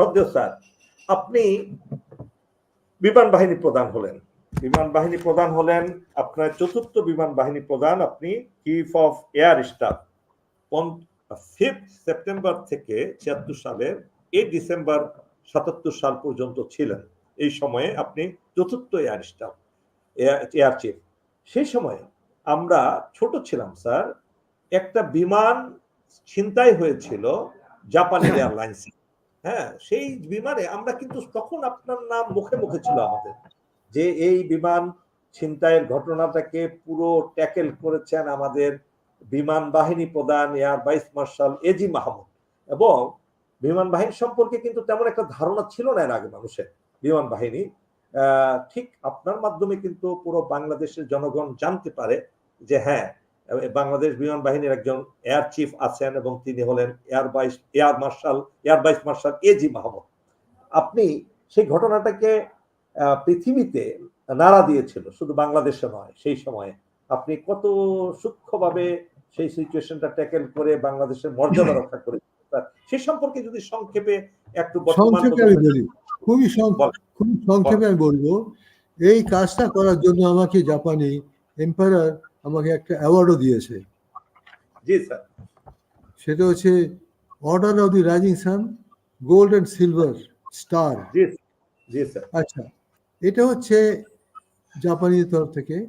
শ্রদ্ধেয় স্যার, আপনি বিমান বাহিনী প্রধান হলেন। বিমান বাহিনী প্রধান হলেন আপনার চতুর্থ বিমান বাহিনী প্রধান আপনি chief of air staff fifth September থেকে ছিয়াত্তর সালের এই ডিসেম্বর সাতাত্তর সাল পর্যন্ত ছিলেন। এই সময়ে আপনি চতুর্থ এয়ার স্টাফ এয়ার চিফ সেই সময়ে আমরা ছোট ছিলাম স্যার, একটা বিমান ছিনতাই হয়েছিল জাপানের এয়ারলাইন্স হ্যাঁ সেই বিমানে আমরা কিন্তু তখন আপনার নাম মুখে মুখে ছিল আমাদের। যে এই বিমান ছিনতাইয়ের ঘটনাটাকে পুরো ট্যাকেল করেছেন আমাদের বিমান বাহিনী প্রধান air vice marshal A G Mahmud. এবং বিমান বাহিনী সম্পর্কে কিন্তু তেমন একটা ধারণা ছিল না এর আগে মানুষের, বিমান বাহিনী। ঠিক আপনার মাধ্যমে কিন্তু পুরো বাংলাদেশের জনগণ জানতে পারে যে হ্যাঁ বাংলাদেশ বিমান বাহিনীর একজন এয়ার চিফ আছেন এবং তিনি হলেন air vice air marshal air vice marshal A G Mahmud. আপনি সেই ঘটনাটাকে পৃথিবীতে নাড়া দিয়েছিল শুধু বাংলাদেশে নয় সেই সময়ে। আপনি কত সূক্ষ্মভাবে সেই সিচুয়েশনটা ট্যাকেল করে বাংলাদেশের মর্যাদা রক্ষা করে সে সম্পর্কে যদি সংক্ষেপে একটু সংক্ষেপে আমি বলি খুবই খুবই সংক্ষেপে আমি বলব এই কাজটা করার জন্য আমাকে জাপানি এম্পায়ার আমাকে একটা অ্যাওয়ার্ডও দিয়েছে। জি স্যার। সেটা হচ্ছে order of the rising sun gold and silver star জি জি স্যার। আচ্ছা এটা হচ্ছে জাপানির তরফ থেকে।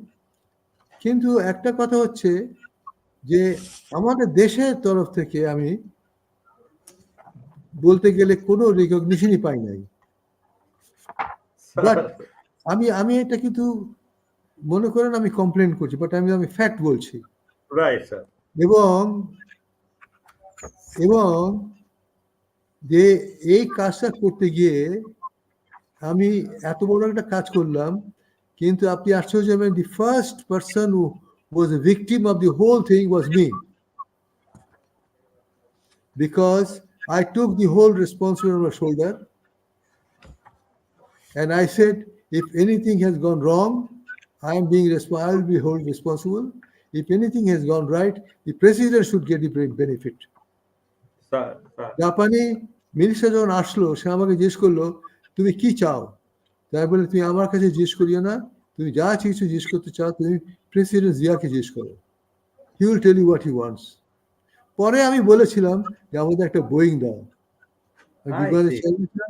কিন্তু একটা কথা হচ্ছে যে আমাদের দেশের তরফ থেকে আমি বলতে গেলে কোনো রেকগনিশনই পাই নাই। But- আমি আমি এটা কিন্তু মনে করেন আমি কমপ্লেন করছি বাট আমি আমি ফ্যাক্ট বলছি। রাইট স্যার এবং এবং যে এই কাজটা করতে গিয়ে আমি এত বড় একটা কাজ করলাম কিন্তু আপনি আশ্চর্য হবেন the first person who was a victim of the whole thing was me because I took the whole responsibility on my shoulder and I said, if anything has gone wrong, I am being responsible. I will be held responsible. If anything has gone right, the president should get the be- benefit. জাপানি minister যখন আসলো সে আমাকে জিজ্ঞেস করল তুমি কি চাও? তাই বলে তুমি আমার কাছে জিজ্ঞেস করিও না। তুমি যা কিছু জিজ্ঞেস করতে চাও তুমি প্রেসিডেন্ট জিয়াকে জিজ্ঞেস করো। He will tell you what he wants পরে আমি বলেছিলাম যে আমাদের একটা বোয়িং দাও।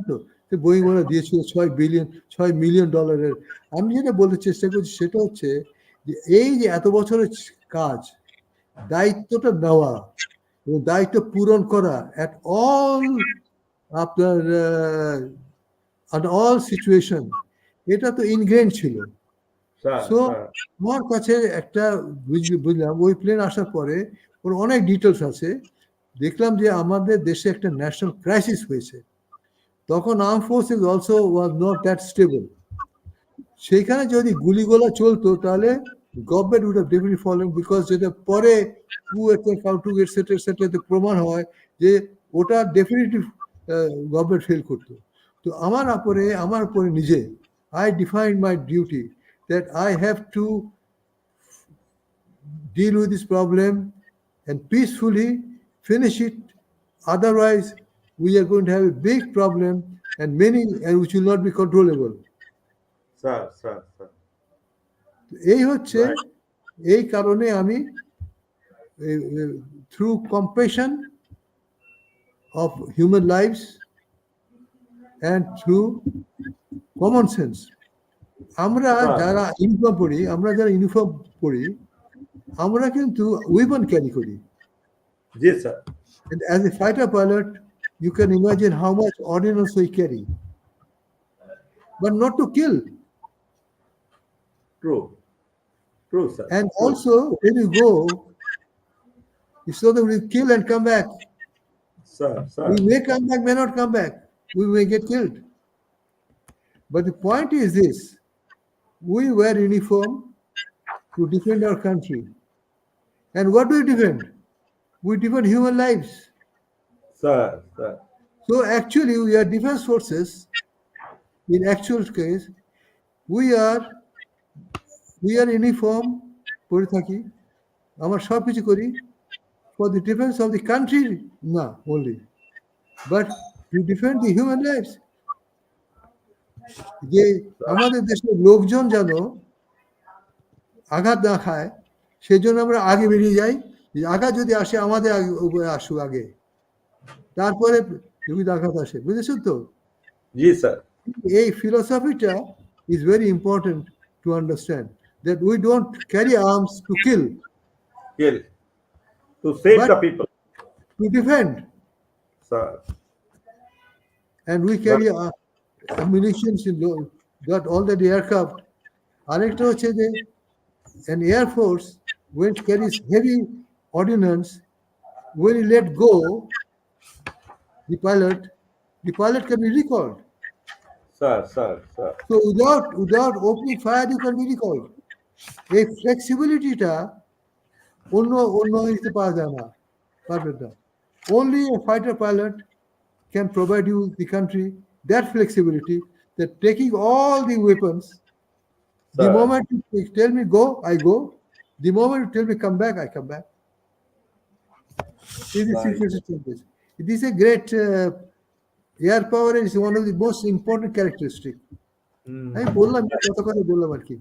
তো। সে ওরা দিয়েছিল ছয় বিলিয়ন ছয় মিলিয়ন ডলারের আমি যেটা বলতে চেষ্টা করছি সেটা হচ্ছে যে এই যে এত বছরের কাজ দায়িত্বটা নেওয়া এবং দায়িত্ব পূরণ করা অ্যাট অল আপনার অ্যাট অল সিচুয়েশন এটা তো ইনগ্রেন ছিল। স্যার আমার কাছে একটা বুঝ- বুঝলাম ওই প্লেন আসার পরে ওর অনেক ডিটেলস আছে। দেখলাম যে আমাদের দেশে একটা ন্যাশনাল ক্রাইসিস হয়েছে। তখন arm forces also was not that stable সেইখানে যদি গুলিগোলা চলতো তাহলে government would have definitely following because যেটা পরে টু কাউন্টু এটসেট্রা এটসেট্রাতে প্রমাণ হয় যে ওটা ডেফিনেটলি গভর্নমেন্ট ফেল করতো। তো আমার উপরে আমার উপরে নিজে I define my duty that I have to deal with this problem and peacefully finish it Otherwise, we are going to have a big problem and many and which will not be controllable. Sir sir sir এই হচ্ছে এই কারণে আমি through compassion of human lives and through common sense আমরা Right. যারা uniform পড়ি আমরা যারা ইউনিফর্ম পড়ি আমরা কিন্তু উইপন ক্যারি করি। জি sir And as a fighter pilot, you can imagine how much ordnance we carry. But not to kill. True. True, sir. And True. also, when you go, you saw that we kill and come back. Sir, sir. We may come back, may not come back. We may get killed. But the point is this we wear uniform to defend our country. And what do we defend? We defend human lives. Sir sir So actually, we are defense forces. In actual case, we are we are uniform পরে থাকি। আমরা সব কিছু করি। For the defence of the country না only but to defend the human lives. যে আমাদের দেশের লোকজন যেন আঘাত না খায় সেজন্য আমরা আগে বেরিয়ে যাই। আঘাত যদি আসে আমাদের আগে আসুক আগে। তারপরে যদি আঘাত আসে বুঝেছেন তো জি স্যার এই ফিলোসফিটা is very important to understand that we don't carry arms to kill kill to save But- the people to defend sir and we carry uh, munitions in low, got all the aircraft. আরেকটা হচ্ছে যে an air force when it carries heavy ordnance when you let go the pilot the pilot can be recalled sir sir sir so without without opening fire you can be recalled এই ফ্লেক্সিবিলিটিটা অন্য অন্য ইতে পাওয়া যায় না পারবে না only a fighter pilot can provide you the country that flexibility that taking all the weapons the Sir. moment you tell me go i go the moment you tell me come back i come back This is Right. situation changes. it is a great uh, air power is one of the most important characteristic হুম। আমি বললাম কত কথা বললাম আর কি